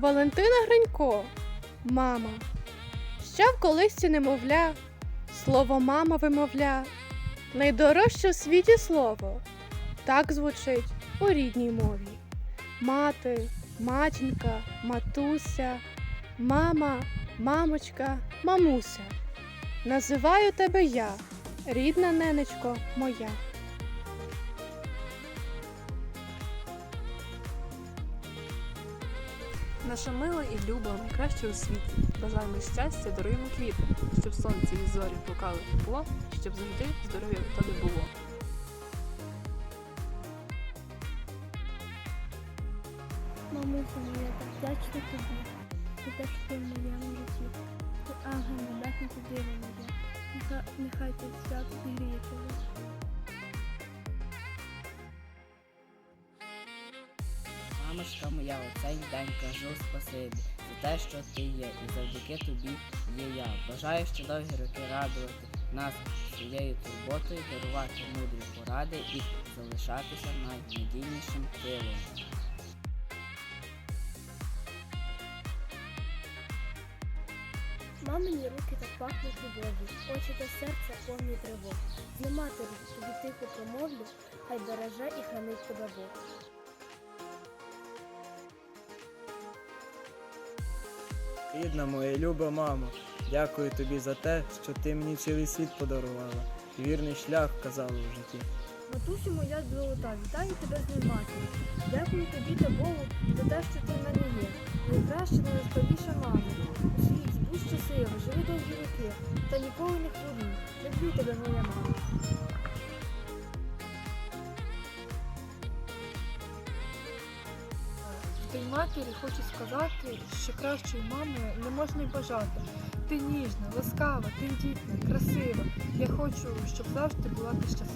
Валентина Гринько, мама. Ще в колисці немовля, слово мама вимовля. Найдорожче в світі слово. Так звучить у рідній мові. Мати, матінка, матуся, мама, мамочка, мамуся. Називаю тебе я, рідна ненечко моя. Наша мила і люба, найкраща у світі. Бажаємо щастя, даруємо квіти, щоб сонце і зорі плукали тепло, щоб завжди здоров'я в тобі було. Мамуся моя, так вдячна тобі, за те, що ти в моєму житті. Ти ангел ти диво моє, нехай, ти свято гріє тебе. Мамочка моя, у цей день кажу спасибі за те, що ти є, і завдяки тобі є я. Бажаю ще довгі роки радувати нас своєю турботою, дарувати мудрі поради і залишатися найнадійнішим тилом. Мамині руки так пахнуть любов'ю, очі та серце повні тривог. Для матері тобі тихо промовлю, хай береже і хранить тебе Бог. Рідна моя люба мамо, дякую тобі за те, що ти мені цілий світ подарувала і вірний шлях вказала в житті. Матусю моя золота, вітаю тебе з ним. Дякую тобі та Богу за те, що ти в мене є. Найкраща, найрозпаліша мама. У світі будь щаслива, живи довгі роки, та ніколи не хворій. Люблю тебе, моя мама. Ти матері хочу сказати, що кращої мами не можна й бажати. Ти ніжна, ласкава, тендітна, красива. Я хочу, щоб завжди була ти щаслива.